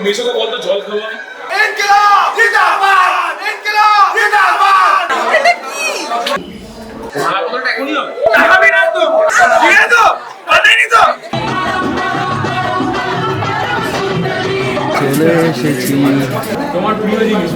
মেশোকে বলতো জল চলে এসেছি তোমার প্রিয় জিনিস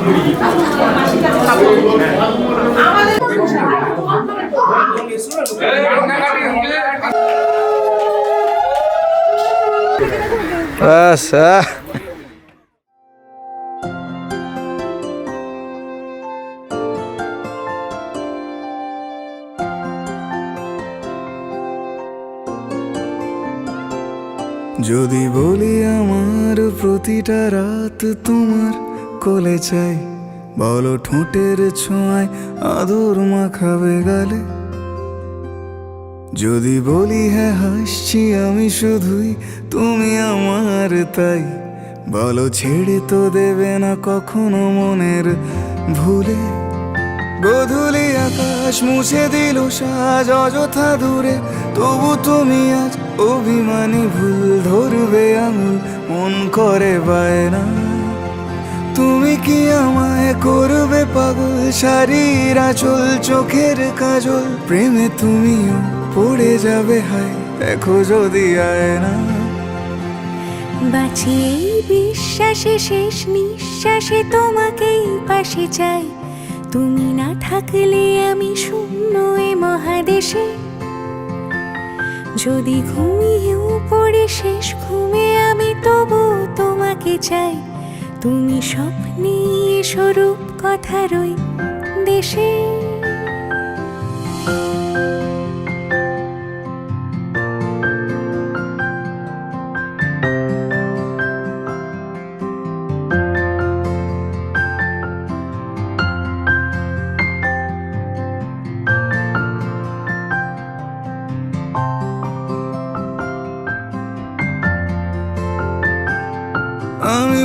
যদি বলি আমার প্রতিটা রাত তোমার কোলে চাই, বলো ঠোঁটের ছোঁয়ায় আদর মাখাবে গালে। যদি বলি হ্যাঁ হাসছি আমি শুধুই, তুমি আমার তাই, বলো ছেড়ে তো দেবে না কখনো মনের ভুলে। গধুলি আকাশ মুছে দিল সাজ অযথা দূরে তবু তুমি আজ অভিমানী ভুল ধরবে আঙুল, মন করে বায়না। তুমি কি আমায় করবে পাগল? শাড়ির আঁচল, চোখের কাজল, প্রেমে তুমিও পড়ে যাবে হায়, দেখো যদি আয় না বাঁচি বিশ্বাসে শেষ নিঃশ্বাসে তোমাকেই পাশে চাই। তুমি না থাকলে আমি শূন্য এ মহাদেশে। যদি ঘুমিয়েও পড়ে শেষ, ঘুমে আমি তবু তোমাকে চাই। তুমি স্বপ্নে স্বরূপ কথা রই দেশে।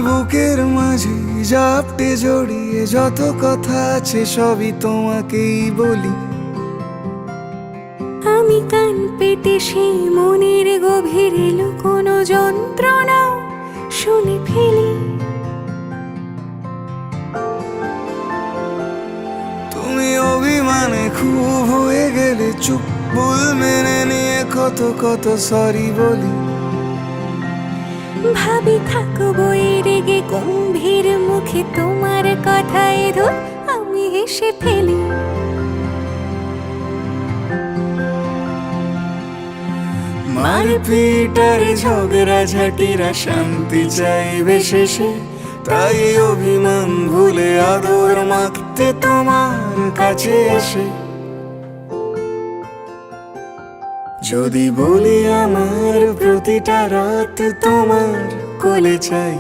বুকের মাঝে জাপটে জড়িয়ে যত কথা আছে সবই তোমাকেই বলি। আমি কান পেতে সেই মনের গভীরে লুকোনো যন্ত্রণা শুনে ফেলি। তুমি অভিমানে খুব হয়ে গেলে চুপ ভুল মেনে নিয়ে কত কত সরি বলি। ভাবি থাকব এই রেগে, গম্ভীর মুখে তোমার কথায় ধর আমি হেসে ফেলি। মারপিট আর ঝগড়া, ঝাটিরা শান্তি চাইবে শেষে। তাই অভিমান ভুলে আদর মাখতে তোমার কাছে এসে। যদি বলি আমার প্রতিটা রাত তোমার কোলে চাই,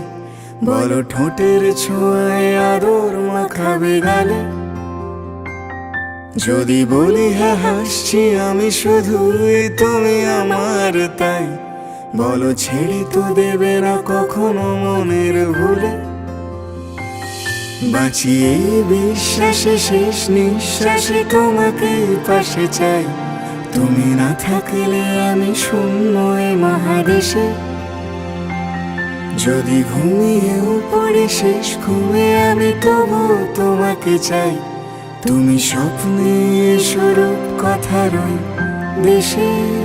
বলো ঠোঁটের ছোঁয়ায় আদর মাখাবে গালে। যদি বলি হ্যাঁ হাসছি আমি শুধুই তুমি আমার তাই, বলো ছেড়ে তো দেবে না কখনো মনের ভুলে। বাঁচিয়ে বিশ্বাসে শেষ নিঃশ্বাসে তোমাকে পাশে চাই তুমি না থাকলে আমি শূন্য মহাদেশে। যদি ঘুমিয়েও পড়ে শেষ ঘুমে আমি তবু তোমাকে চাই। তুমি স্বপ্নে স্বরূপ কথা রই দেশে।